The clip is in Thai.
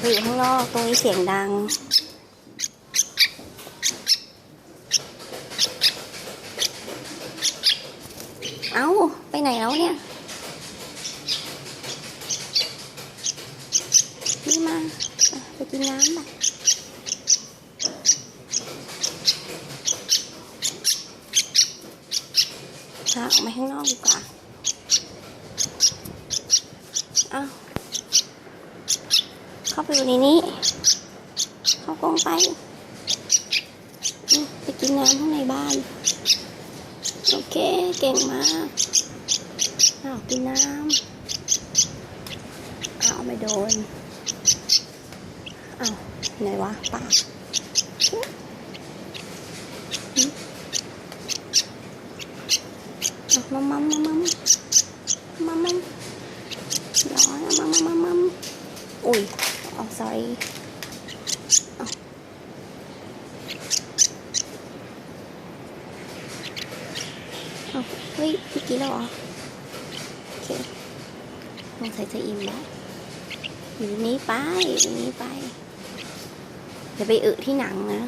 ไปอยู่ข้างนอกตรงนี้เสียงดัง เอ้า ไปไหนแล้วเนี่ยนี่มา ไปกินน้ำไปพาออกมาข้างนอกดีกว่าเอ้า เข้าไปอยู่ในนี้ เข้ากรงไป ไปกินน้ำข้างในบ้าน โอเค เก่งมากอ้าวกินน้ำอ้าวไม่โดนอ้าวไหนวะปากอืมอ้าวมัมมัมมัมมัมมัมมัมร้อนมัมมัมมัมมัมอุ้ยอ๋อ sorry เฮ้ยเมื่อกี้แล้วเหรอ โอเคลองใส่จะอิ่มแล้วอยู่นี้ไปอยู่นี้ไปอย่าไปอึที่หนังนะ